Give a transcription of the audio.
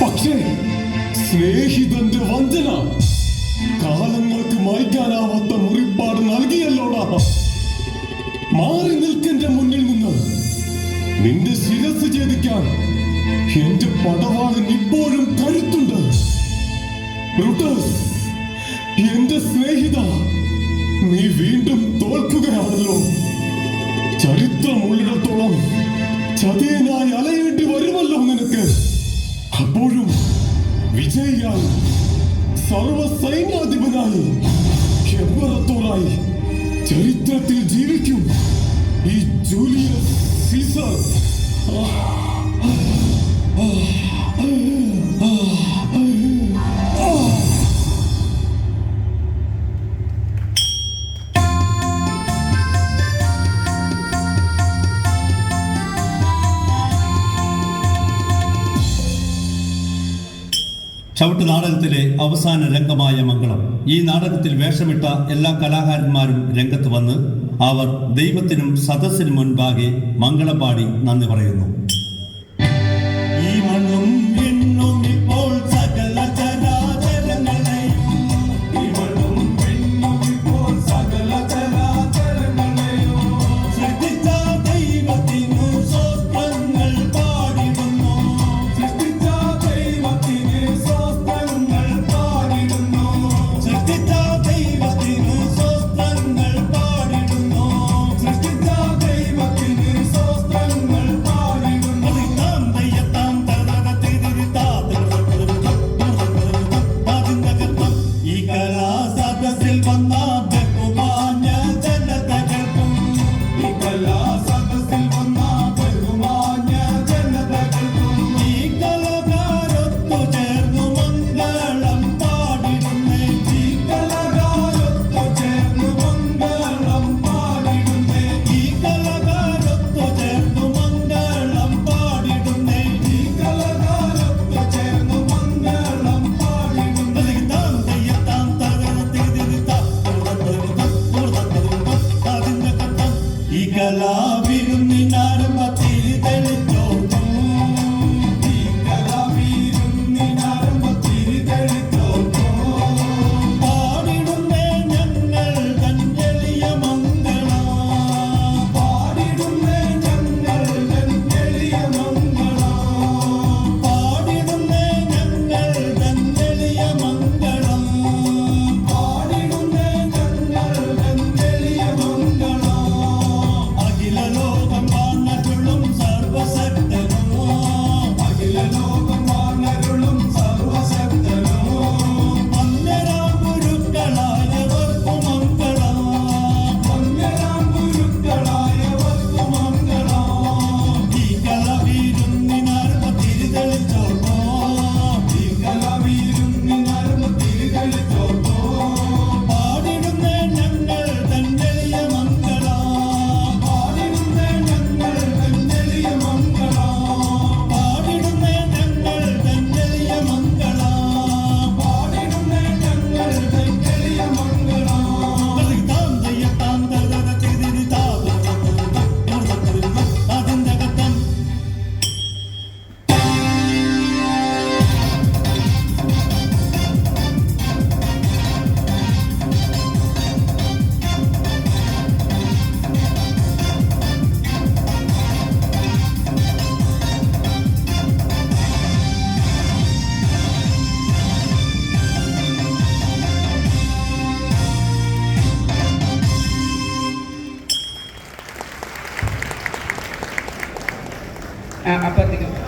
പക്ഷേ സ്നേഹിതന്റെ വഞ്ചന കാലങ്ങൾക്ക് മായ്ക്കാനാവാത്ത മുറിപ്പാട് നൽകിയല്ലോടാ. മാറി നിൽക്കന്റെ മുന്നിൽ നിന്ന് നിന്റെ ശിരസ് ഛേദിക്കാൻ എന്റെ പടവാളിന് ഇപ്പോഴും കരുത്തുണ്ട്. എന്റെ സ്നേഹിത നീ വീണ്ടും തോൽക്കുകയാണല്ലോ. ചരിത്രമുള്ളിടത്തോളം ചതിയനായി അലയ വിജയിയായി സർവ ചവിട്ട് നാടകത്തിലെ അവസാന രംഗമായ മംഗളം. ഈ നാടകത്തിൽ വേഷമിട്ട എല്ലാ കലാകാരന്മാരും രംഗത്ത് വന്ന് അവർ ദൈവത്തിനും സദസ്സിനും മുൻപാകെ മംഗളം പാടി നന്ദി പറയുന്നു. ഈ മണ്ണും ஆவிடும் நினாடும் Ah, apática.